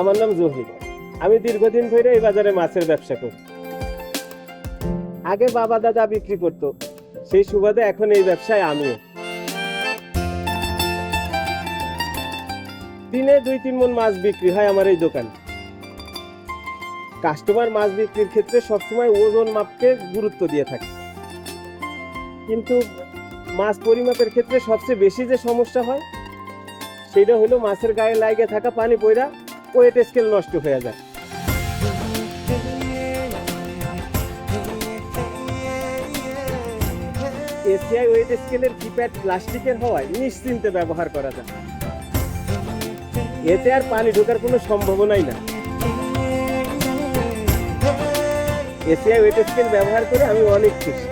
আমার নাম জহির। আমি দীর্ঘদিন ধরে এই বাজারে মাছের ব্যবসা করি। আগে বাবা দাদা বিক্রি করত, সেই সুবাদে এখন এই ব্যবসায় আমিও। দিনে দুই, তিন মন মাছ বিক্রি হয় আমার এই দোকানে। কাস্টমার মাছ বিক্রির ক্ষেত্রে সবসময় ওজন মাপকে গুরুত্ব দিয়ে থাকে। কিন্তু মাছ পরিমাপের ক্ষেত্রে সবচেয়ে বেশি যে সমস্যা হয়, সেটা হলো মাছের গায়ে লাগে থাকা পানি পয়রা ওয়েট স্কেল নষ্ট হয়ে যায়। এসিআই ওয়েট স্কেলের কিপ্যাড প্লাস্টিকের হওয়ায় নিশ্চিন্তে ব্যবহার করা যায়। এতে আর পানি ঢোকার কোনো সম্ভাবনাই না এসিআই ওয়েট স্কেল ব্যবহার করে আমি অনেক খুশি।